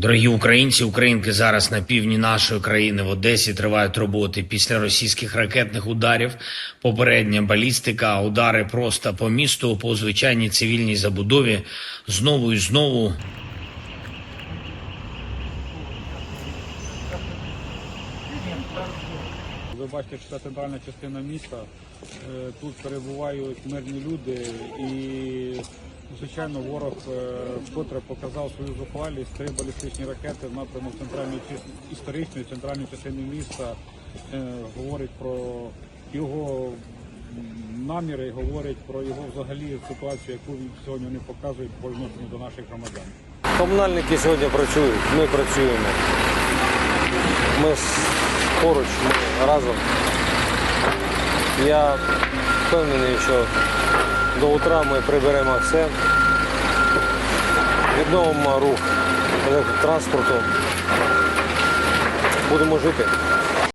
Дорогі українці, українки зараз на півдні нашої країни в Одесі тривають роботи після російських ракетних ударів. Попередня балістика, удари просто по місту, по звичайній цивільній забудові. Знову і знову Ви бачите, що це центральна частина міста. Е, Тут перебувають мирні люди і, звичайно, ворог е, вкотре показав свою зухвалість. Три балістичні ракети в напрямок центральної історичної центральної частини міста е, говорить про його наміри, говорить про його взагалі ситуацію, яку він сьогодні вони показують по до наших громадян. Комунальники сьогодні працюють, ми працюємо. Ми поруч, ми разом. Я впевнений, що до утра ми приберемо все, відновимо рух електротранспорту. Будемо жити.